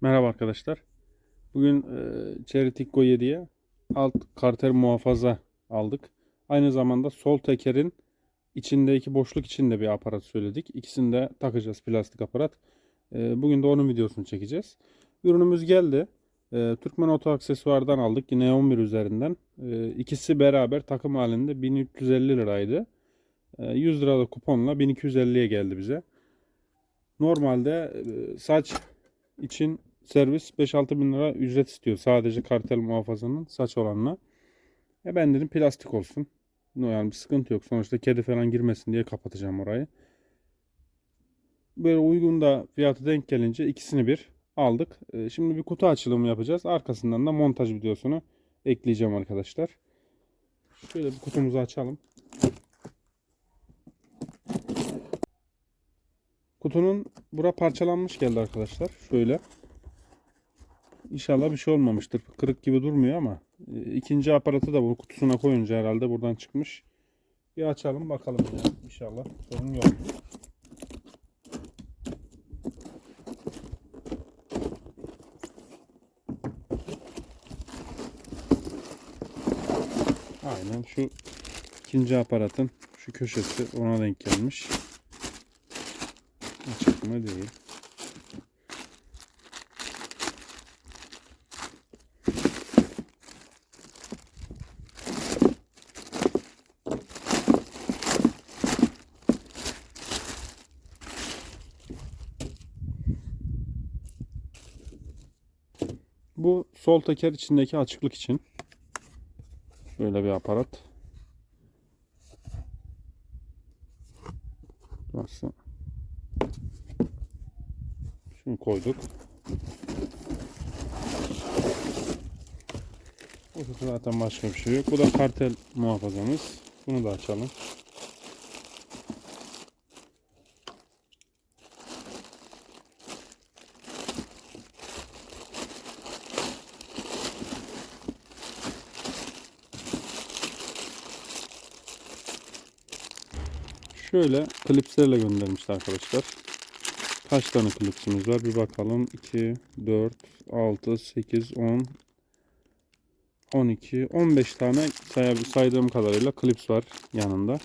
Merhaba arkadaşlar. Bugün e, Cherry Tikko 7'ye alt karter muhafaza aldık. Aynı zamanda sol tekerin içindeki boşluk için de bir aparat söyledik. İkisini de takacağız plastik aparat. E, bugün de onun videosunu çekeceğiz. Ürünümüz geldi. E, Türkmen Oto Aksesuar'dan aldık. Yine 11 üzerinden. E, ikisi beraber takım halinde 1350 liraydı. E, 100 liralık kuponla 1250'ye geldi bize. Normalde e, saç için servis 5-6 bin lira ücret istiyor. Sadece kartel muhafazanın saç olanına. E ben dedim plastik olsun. No, yani bir sıkıntı yok. Sonuçta kedi falan girmesin diye kapatacağım orayı. Böyle uygun da fiyatı denk gelince ikisini bir aldık. E, şimdi bir kutu açılımı yapacağız. Arkasından da montaj videosunu ekleyeceğim arkadaşlar. Şöyle bir kutumuzu açalım. Kutunun bura parçalanmış geldi arkadaşlar. Şöyle. İnşallah bir şey olmamıştır. Kırık gibi durmuyor ama e, ikinci aparatı da bu kutusuna koyunca herhalde buradan çıkmış. Bir açalım bakalım. İnşallah sorun yok. Aynen şu ikinci aparatın şu köşesi ona denk gelmiş. Açık mı değil. Bu sol teker içindeki açıklık için. Böyle bir aparat. Burası. Şunu koyduk. Burada zaten başka bir şey yok. Bu da kartel muhafazamız. Bunu da açalım. Şöyle klipslerle göndermişler arkadaşlar. Kaç tane klipsimiz var? Bir bakalım. 2, 4, 6, 8, 10, 12, 15 tane say saydığım kadarıyla klips var yanında.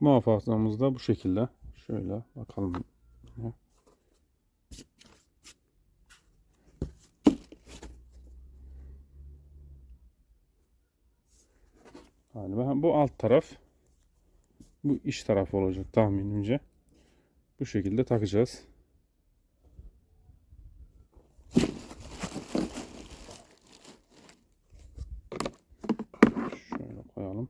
Muhafazamız da bu şekilde. Şöyle bakalım. Galiba bu alt taraf. Bu iç taraf olacak tahminimce. Bu şekilde takacağız. Şöyle koyalım.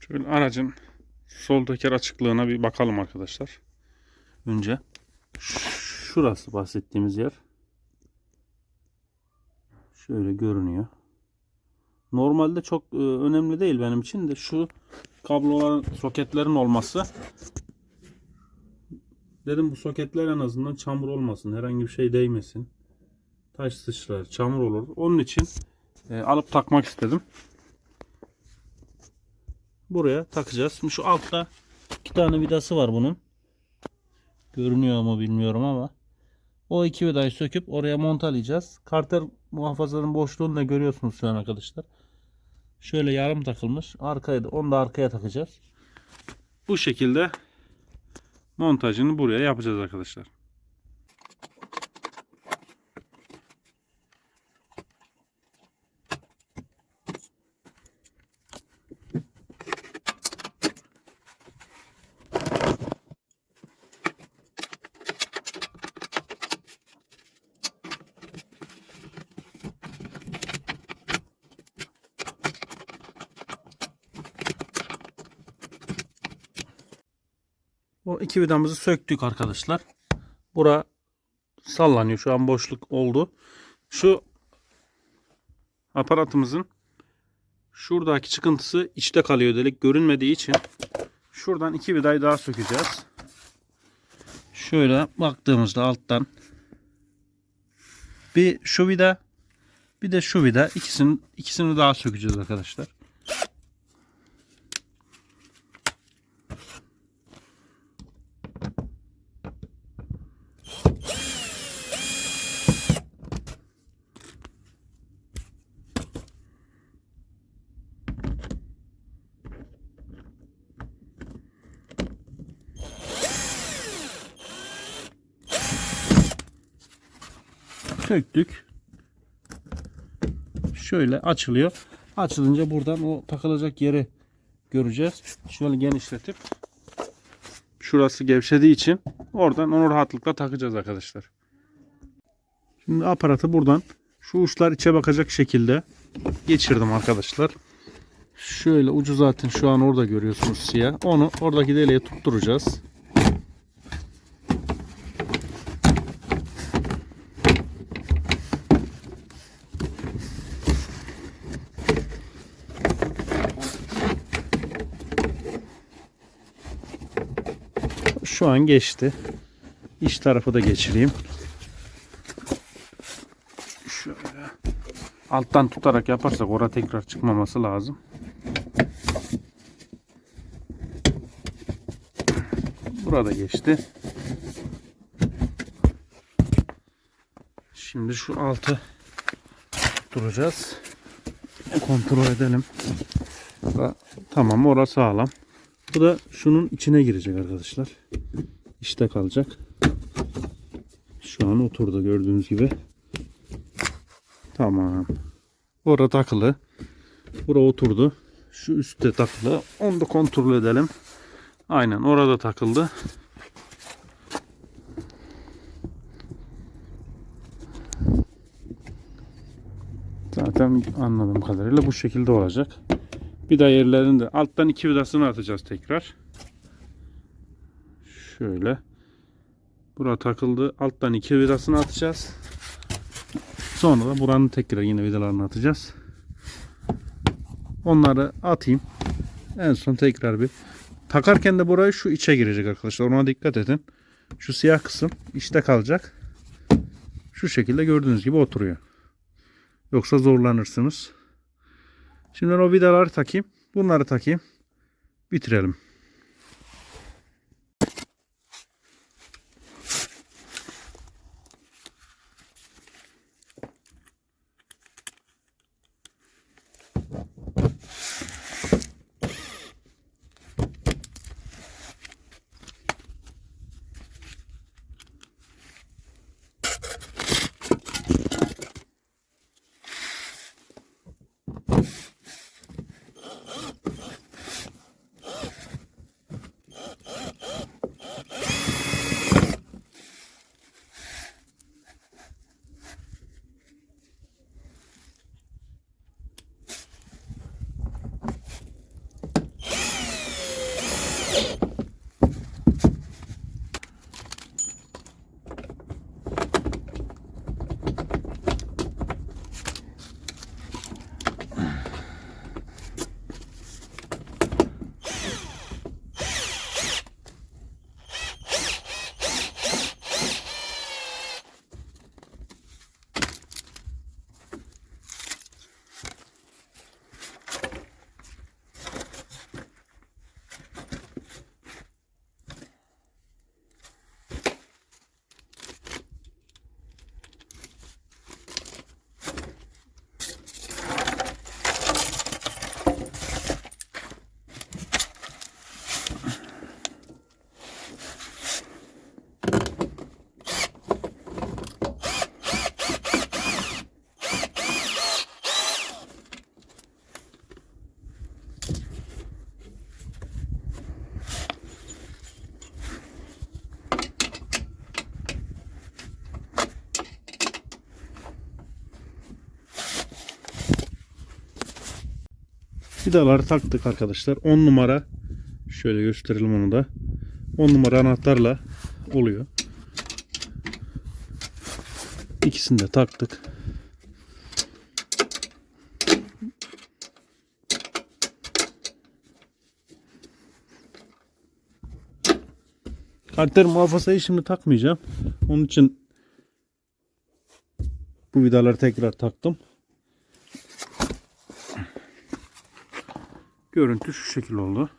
Şöyle aracın sol teker açıklığına bir bakalım arkadaşlar. Önce şurası bahsettiğimiz yer. Şöyle görünüyor. Normalde çok e, önemli değil benim için de şu kabloların soketlerin olması. Dedim bu soketler en azından çamur olmasın herhangi bir şey değmesin. Taş sıçrar çamur olur. Onun için e, alıp takmak istedim. Buraya takacağız. Şu altta iki tane vidası var bunun. Görünüyor mu bilmiyorum ama. O iki vidayı söküp oraya montalayacağız. Karter muhafazaların boşluğunu da görüyorsunuz şu an arkadaşlar Şöyle yarım takılmış. Arkaya da onu da arkaya takacağız. Bu şekilde montajını buraya yapacağız arkadaşlar. O iki vidamızı söktük arkadaşlar. Bura sallanıyor. Şu an boşluk oldu. Şu aparatımızın şuradaki çıkıntısı içte kalıyor delik görünmediği için şuradan iki vidayı daha sökeceğiz. Şöyle baktığımızda alttan bir şu vida bir de şu vida ikisini ikisini daha sökeceğiz arkadaşlar. Söktük. Şöyle açılıyor. Açılınca buradan o takılacak yeri göreceğiz. Şöyle genişletip şurası gevşediği için oradan onu rahatlıkla takacağız arkadaşlar. Şimdi aparatı buradan şu uçlar içe bakacak şekilde geçirdim arkadaşlar. Şöyle ucu zaten şu an orada görüyorsunuz siyah. Onu oradaki deliğe tutturacağız. Şu an geçti. İç tarafı da geçireyim. Şöyle alttan tutarak yaparsak orada tekrar çıkmaması lazım. Burada geçti. Şimdi şu altı duracağız. Kontrol edelim. Tamam orası sağlam. Bu da şunun içine girecek arkadaşlar. İşte kalacak. Şu an oturdu gördüğünüz gibi. Tamam. Orada takılı. Bura oturdu. Şu üstte takılı. Onu da kontrol edelim. Aynen orada takıldı. Zaten anladığım kadarıyla bu şekilde olacak. Bir daha yerlerinde alttan iki vidasını atacağız tekrar. Şöyle. Bura takıldı. Alttan iki vidasını atacağız. Sonra da buranın tekrar yine vidalarını atacağız. Onları atayım. En son tekrar bir takarken de burayı şu içe girecek arkadaşlar. Ona dikkat edin. Şu siyah kısım içte kalacak. Şu şekilde gördüğünüz gibi oturuyor. Yoksa zorlanırsınız. Şimdi ben o vidaları takayım. Bunları takayım. Bitirelim. Vidaları taktık arkadaşlar. 10 numara şöyle gösterelim onu da. 10 numara anahtarla oluyor. İkisini de taktık. Karter muhafazayı şimdi takmayacağım. Onun için bu vidaları tekrar taktım. Görüntü şu şekil oldu.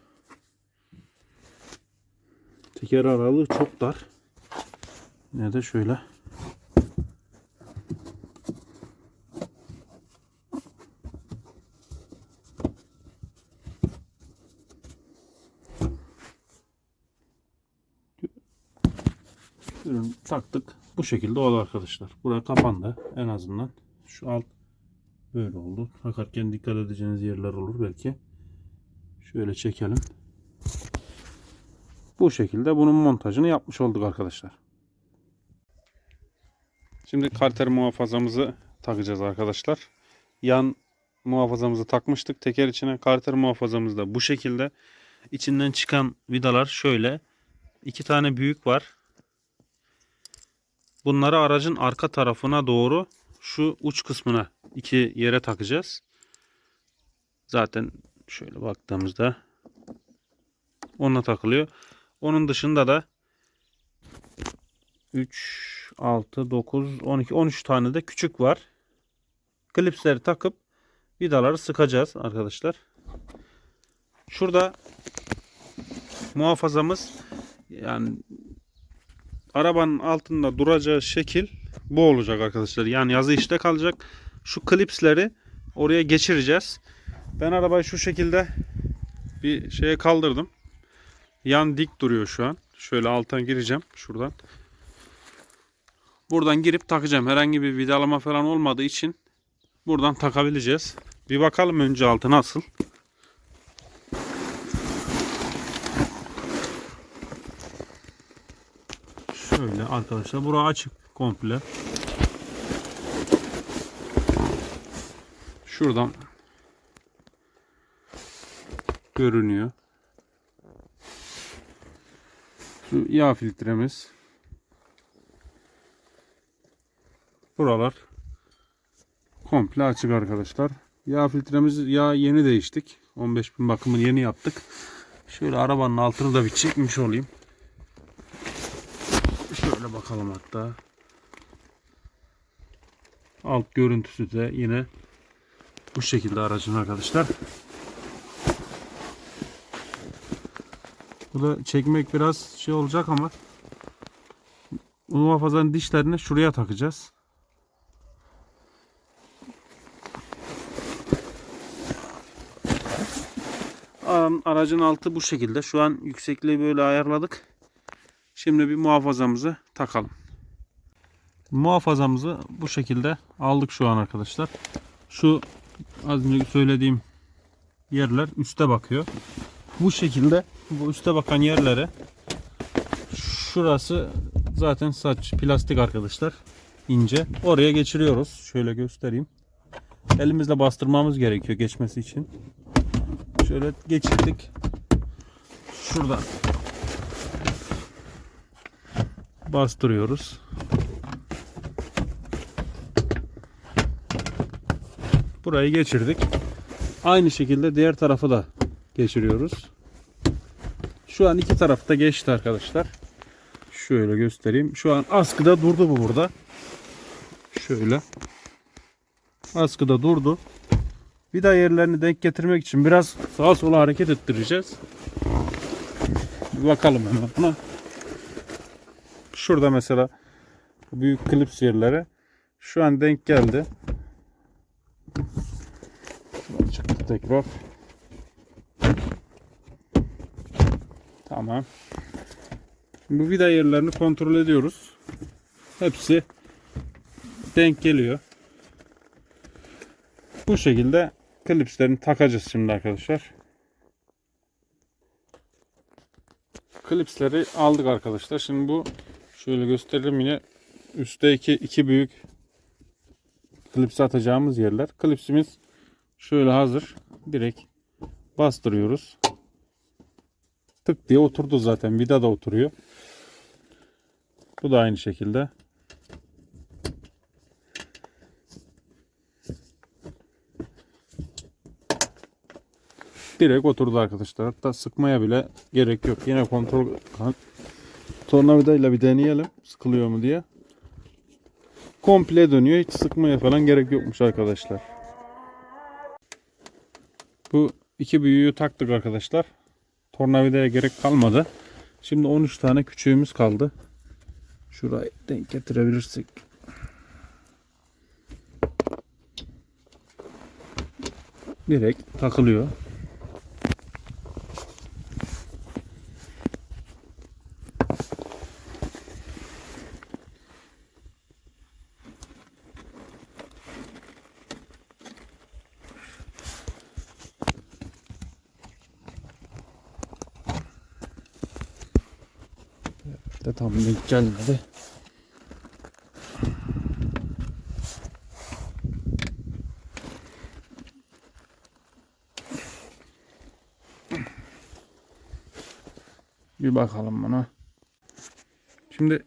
Teker aralığı çok dar. Yine de şöyle. Ürün taktık. Bu şekilde oldu arkadaşlar. Buraya kapandı en azından. Şu alt böyle oldu. Takarken dikkat edeceğiniz yerler olur belki. Şöyle çekelim. Bu şekilde bunun montajını yapmış olduk arkadaşlar. Şimdi karter muhafazamızı takacağız arkadaşlar. Yan muhafazamızı takmıştık teker içine. Karter muhafazamız da bu şekilde. İçinden çıkan vidalar şöyle. İki tane büyük var. Bunları aracın arka tarafına doğru şu uç kısmına iki yere takacağız. Zaten şöyle baktığımızda ona takılıyor. Onun dışında da 3, 6, 9, 12, 13 tane de küçük var. Klipsleri takıp vidaları sıkacağız arkadaşlar. Şurada muhafazamız yani arabanın altında duracağı şekil bu olacak arkadaşlar. Yani yazı işte kalacak. Şu klipsleri oraya geçireceğiz. Ben arabayı şu şekilde bir şeye kaldırdım. Yan dik duruyor şu an. Şöyle alttan gireceğim şuradan. Buradan girip takacağım. Herhangi bir vidalama falan olmadığı için buradan takabileceğiz. Bir bakalım önce altı nasıl. Şöyle arkadaşlar. Bura açık komple. Şuradan görünüyor. Şu yağ filtremiz. Buralar komple açık arkadaşlar. Yağ filtremiz yağ yeni değiştik. 15 bin bakımını yeni yaptık. Şöyle arabanın altını da bir çekmiş olayım. Şöyle bakalım hatta. Alt görüntüsü de yine bu şekilde aracın arkadaşlar. Bu da çekmek biraz şey olacak ama muhafazanın dişlerini şuraya takacağız. Aracın altı bu şekilde. Şu an yüksekliği böyle ayarladık. Şimdi bir muhafazamızı takalım. Muhafazamızı bu şekilde aldık şu an arkadaşlar. Şu az önce söylediğim yerler üste bakıyor. Bu şekilde bu üste bakan yerlere şurası zaten saç plastik arkadaşlar ince. Oraya geçiriyoruz. Şöyle göstereyim. Elimizle bastırmamız gerekiyor geçmesi için. Şöyle geçirdik. Şurada bastırıyoruz. Burayı geçirdik. Aynı şekilde diğer tarafı da geçiriyoruz. Şu an iki tarafta geçti arkadaşlar. Şöyle göstereyim. Şu an askıda durdu bu burada. Şöyle. Askıda durdu. Vida yerlerini denk getirmek için biraz sağa sola hareket ettireceğiz. Bir bakalım hemen buna. Şurada mesela büyük klips yerlere şu an denk geldi. Çıktı tekrar. Tamam. Bu vida yerlerini kontrol ediyoruz. Hepsi denk geliyor. Bu şekilde klipslerini takacağız şimdi arkadaşlar. Klipsleri aldık arkadaşlar. Şimdi bu şöyle gösterelim yine üstteki iki büyük klips atacağımız yerler. Klipsimiz şöyle hazır. Direkt bastırıyoruz. Tık diye oturdu zaten. Vida da oturuyor. Bu da aynı şekilde. Direkt oturdu arkadaşlar. Hatta sıkmaya bile gerek yok. Yine kontrol tornavidayla bir deneyelim. Sıkılıyor mu diye. Komple dönüyor. Hiç sıkmaya falan gerek yokmuş arkadaşlar. Bu iki büyüğü taktık arkadaşlar. Tornavidaya gerek kalmadı. Şimdi 13 tane küçüğümüz kaldı. Şurayı denk getirebilirsek. Direkt takılıyor. de tam denk gelmedi. Bir bakalım buna. Şimdi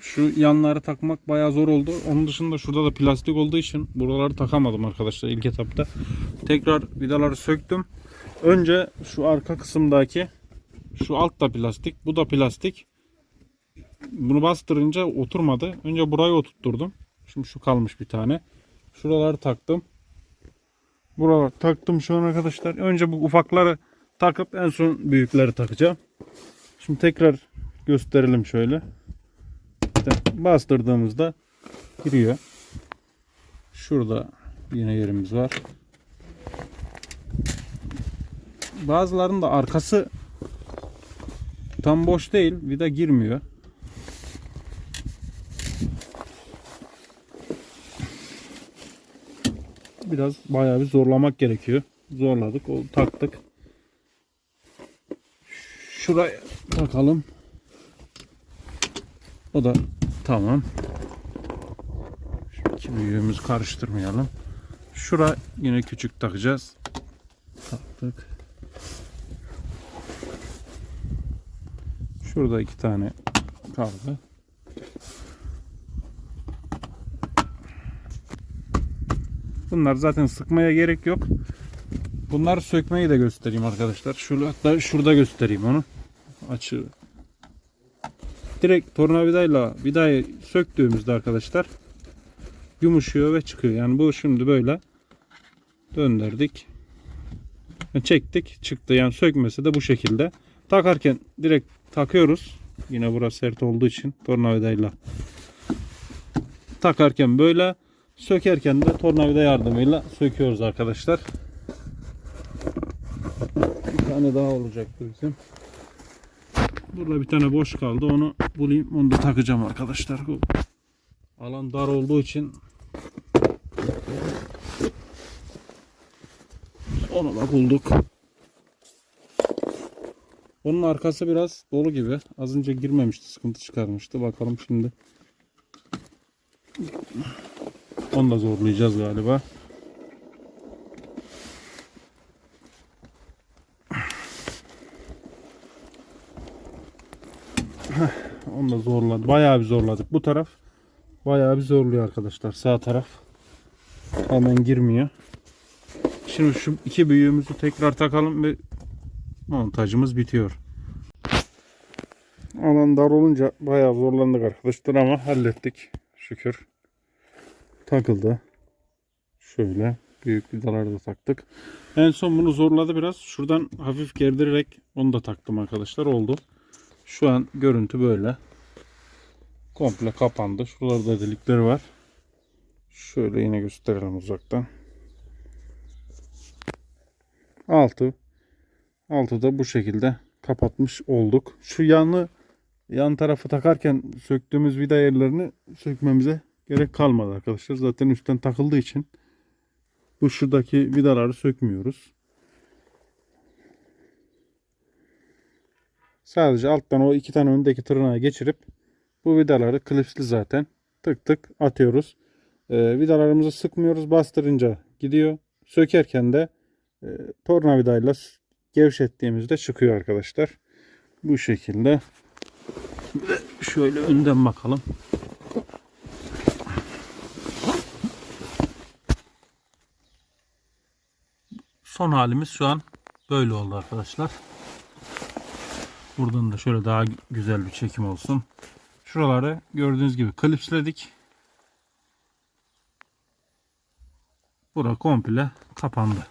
şu yanları takmak bayağı zor oldu. Onun dışında şurada da plastik olduğu için buraları takamadım arkadaşlar ilk etapta. Tekrar vidaları söktüm. Önce şu arka kısımdaki şu alt da plastik, bu da plastik. Bunu bastırınca oturmadı. Önce burayı oturtturdum. Şimdi şu kalmış bir tane. Şuraları taktım. Buraları taktım şu an arkadaşlar. Önce bu ufakları takıp en son büyükleri takacağım. Şimdi tekrar gösterelim şöyle. İşte bastırdığımızda giriyor. Şurada yine yerimiz var. Bazılarının da arkası tam boş değil. Vida girmiyor. Biraz bayağı bir zorlamak gerekiyor. Zorladık. O taktık. Şuraya takalım. O da tamam. Şu büyüğümüzü karıştırmayalım. Şura yine küçük takacağız. Taktık. Şurada iki tane kaldı. Bunlar zaten sıkmaya gerek yok. Bunları sökmeyi de göstereyim arkadaşlar. Şurada, hatta şurada göstereyim onu. Açı. Direkt tornavidayla vidayı söktüğümüzde arkadaşlar yumuşuyor ve çıkıyor. Yani bu şimdi böyle döndürdük. Çektik çıktı. Yani sökmesi de bu şekilde. Takarken direkt takıyoruz. Yine burası sert olduğu için tornavidayla takarken böyle sökerken de tornavida yardımıyla söküyoruz arkadaşlar. Bir tane daha olacaktı bizim. Burada bir tane boş kaldı. Onu bulayım. Onu da takacağım arkadaşlar. Bu alan dar olduğu için onu da bulduk. Onun arkası biraz dolu gibi. Az önce girmemişti. Sıkıntı çıkarmıştı. Bakalım şimdi. Onu da zorlayacağız galiba. Onu da zorladı. Bayağı bir zorladık. Bu taraf bayağı bir zorluyor arkadaşlar. Sağ taraf hemen girmiyor. Şimdi şu iki büyüğümüzü tekrar takalım ve montajımız bitiyor. Alan dar olunca bayağı zorlandık arkadaşlar ama hallettik. Şükür. Takıldı. Şöyle büyük vidaları da taktık. En son bunu zorladı biraz. Şuradan hafif gerdirerek onu da taktım arkadaşlar. Oldu. Şu an görüntü böyle. Komple kapandı. Şuralarda delikleri var. Şöyle yine gösterelim uzaktan. Altı. Altı da bu şekilde kapatmış olduk. Şu yanı yan tarafı takarken söktüğümüz vida yerlerini sökmemize gerek kalmadı arkadaşlar. Zaten üstten takıldığı için bu şuradaki vidaları sökmüyoruz. Sadece alttan o iki tane öndeki tırnağı geçirip bu vidaları klipsli zaten tık tık atıyoruz. Ee, vidalarımızı sıkmıyoruz. Bastırınca gidiyor. Sökerken de e, tornavidayla gevşettiğimizde çıkıyor arkadaşlar. Bu şekilde. Bir şöyle önden bakalım. Son halimiz şu an böyle oldu arkadaşlar. Buradan da şöyle daha güzel bir çekim olsun. Şuraları gördüğünüz gibi klipsledik. Bura komple kapandı.